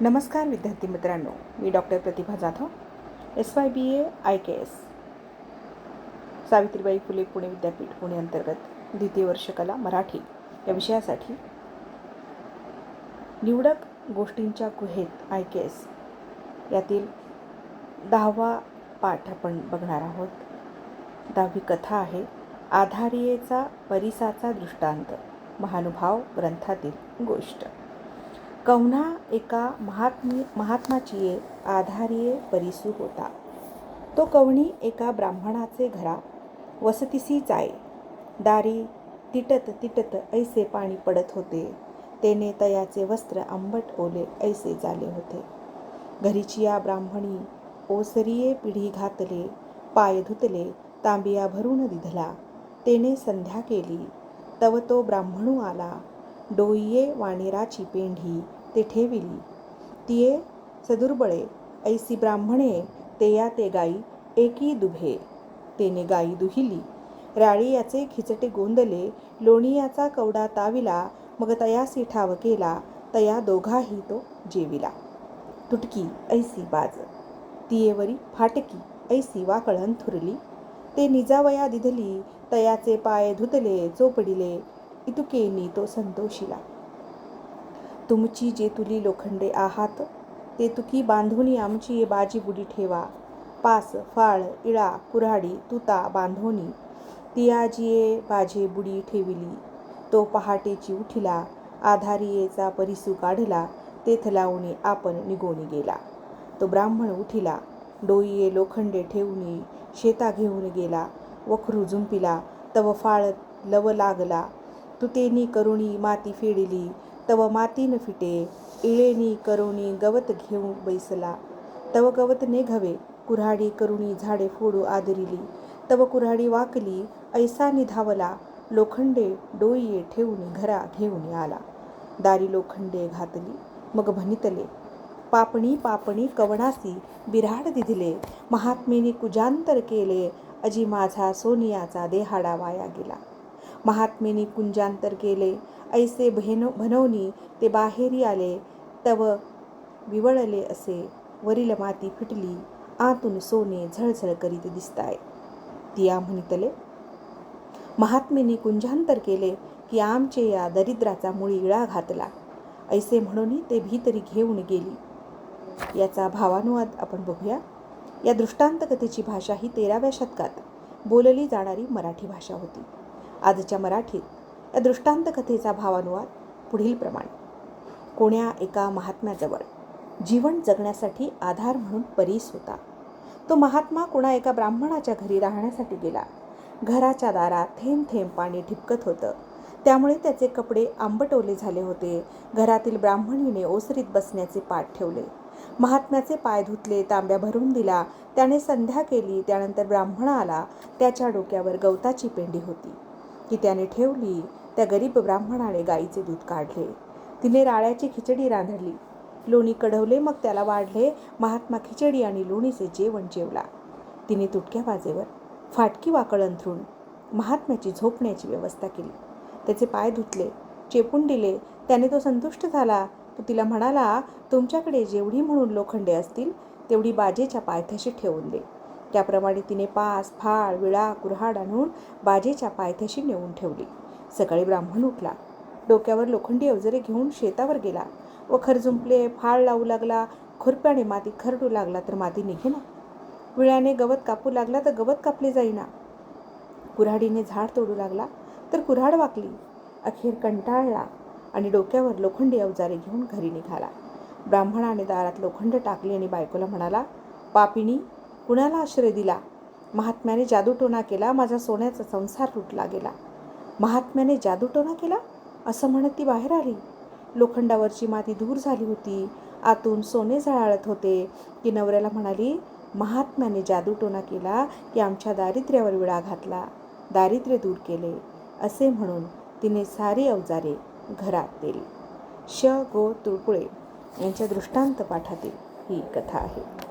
नमस्कार विद्यार्थी मित्रांनो मी doctor Pratibha Jadhav S Y B A I K S. Savitribai Phule Pune विद्यापीठ पुणे अंतर्गत द्वितीय वर्ष कला मराठी या विषयासाठी निवडक गोष्टींच्या गुहेत आय के एस यातील दहावा पाठ आपण बघणार आहोत. दहावी कथा आहे आधारियेचा परिसाचा दृष्टांत महानुभाव ग्रंथातील गोष्ट. कवना एका महात्मी महात्माची आधार्ये परिसू होता. तो कवणी एका ब्राह्मणाचे घरा वसतिसी जाय दारी तिटत तिटत ऐसे पाणी पडत होते. तेने तयाचे वस्त्र आंबट ओले ऐसे झाले होते. घरीची या ब्राह्मणी ओसरिये पिढी घातले पाय धुतले तांबिया भरून दिधला. तेने संध्या केली. तव तो ब्राह्मणू आला. डोईये वाणेराची पेंढी ते ठेविली. तिये सदुर्बळे ऐसी ब्राह्मणे तेया ते गाई एकी दुभे. तेने गाई दुहिली. राळी याचे खिचटे गोंदले लोणी याचा कवडा ताविला मग तयासी ठाव केला तया दोघाही तो जेविला. तुटकी ऐसी बाज. तियेवरी फाटकी ऐसी वाकळण थुरली. ते निजावया दिधली तयाचे पाय धुतले चोपडिले. इतुकेनी तो संतोषिला. तुमची जे तुली लोखंडे आहात ते तुकी बांधोनी आमची बाजी बुडी ठेवा. पास फाळ इळा कुऱ्हाडी तुता बांधोनी. तियाजिये बाजे बुडी ठेविली. तो पहाटेची उठिला आधारियेचा परिसू काढला तेथ लावणी आपण निगोनी गेला. तो ब्राह्मण उठिला डोईये लोखंडे ठेवून शेता घेऊन गेला. वखरू झुंपिला तव फाळ लव लागला. तुतेनी करुणी माती फेडिली तव मातीन फिटे इळेनी करुणी गवत घेऊन बैसला. तव गवत नेघवे कुऱ्हाडी करुणी झाडे फोडू आदरिली. तव कुऱ्हाडी वाकली ऐसा निधावला. लोखंडे डोईये ठेवून घरा घेऊन आला. दारी लोखंडे घातली मग भनितले पापणी पापणी कवणासी बिराड दिधले. महात्मेने कुजांतर केले. अजी माझा सोनियाचा देहाडा वाया गेला. महात्मेनी कुंजांतर केले. ऐसे भेनो भनवनी ते बाहेरी आले तव विवळले असे. वरील माती फिटली आतून सोने झळझळ करीत दिसताय. तिया म्हणितले महात्मेनी कुंजांतर केले की आमचे या दरिद्राचा मुळी इळा घातला. ऐसे म्हणून ते भीतरी घेऊन गेली. याचा भावानुवाद आपण बघूया. या दृष्टांत कथेची भाषा ही तेराव्या शतकात बोलली जाणारी मराठी भाषा होती. आजच्या मराठीत या दृष्टांत कथेचा भावानुवाद पुढील प्रमाणे. कोण्या एका महात्म्याजवळ जीवन जगण्यासाठी आधार म्हणून परीस होता. तो महात्मा कोणा एका ब्राह्मणाच्या घरी राहण्यासाठी गेला. घराच्या दारात थेंब थेंब पाणी ठिपकत होतं. त्यामुळे त्याचे कपडे आंबटवले झाले होते. घरातील ब्राह्मणीने ओसरीत बसण्याचे पाठ ठेवले. महात्म्याचे पाय धुतले तांब्या भरून दिला. त्याने संध्या केली त्यानंतर ब्राह्मण आला. त्याच्या डोक्यावर गवताची पेंडी होती. ती त्याने ठेवली. त्या गरीब ब्राह्मणाने गाईचे दूध काढले. तिने राळ्याची खिचडी रांधली. लोणी कढवले मग त्याला वाढले. महात्मा खिचडी आणि लोणीचे जेवण जेवला. तिने तुटक्या बाजेवर फाटकी वाकळ अंथरून महात्म्याची झोपण्याची व्यवस्था केली. त्याचे पाय धुतले चेपून दिले. त्याने तो संतुष्ट झाला. तो तिला म्हणाला तुमच्याकडे जेवढी म्हणून लोखंडे असतील तेवढी बाजेच्या पायथ्याशी ठेवून दे. त्याप्रमाणे तिने पास फाळ विळा कुऱ्हाड आणून बाजेच्या पायथ्याशी नेऊन ठेवली. सकाळी ब्राह्मण उठला. डोक्यावर लोखंडी अवजरे घेऊन शेतावर गेला व खरजुंपले फाळ लावू लागला खुरप्याने माती खरडू लागला तर माती निघेना. विळ्याने गवत कापू लागला तर गवत कापले जाईना. कुऱ्हाडीने झाड तोडू लागला तर कुऱ्हाड वाकली. अखेर कंटाळला आणि डोक्यावर लोखंडी अवजारे घेऊन घरी निघाला. ब्राह्मणाने दारात लोखंड टाकले आणि बायकोला म्हणाला पापिणी कुणाला आश्रय दिला. महात्म्याने जादूटोणा केला माझा सोन्याचा संसार लुटला गेला. महात्म्याने जादूटोणा केला? असं म्हणत ती बाहेर आली. लोखंडावरची माती दूर झाली होती. आतून सोने झळाळत होते. की नवऱ्याला म्हणाली महात्म्याने जादूटोणा केला की आमच्या दारिद्र्यावर विळा घातला. दारिद्र्य दूर केले. असे म्हणून तिने सारी अवजारे घरात दिली श. गो. तुळपुळे यांच्या दृष्टांत पाठातील ही कथा आहे.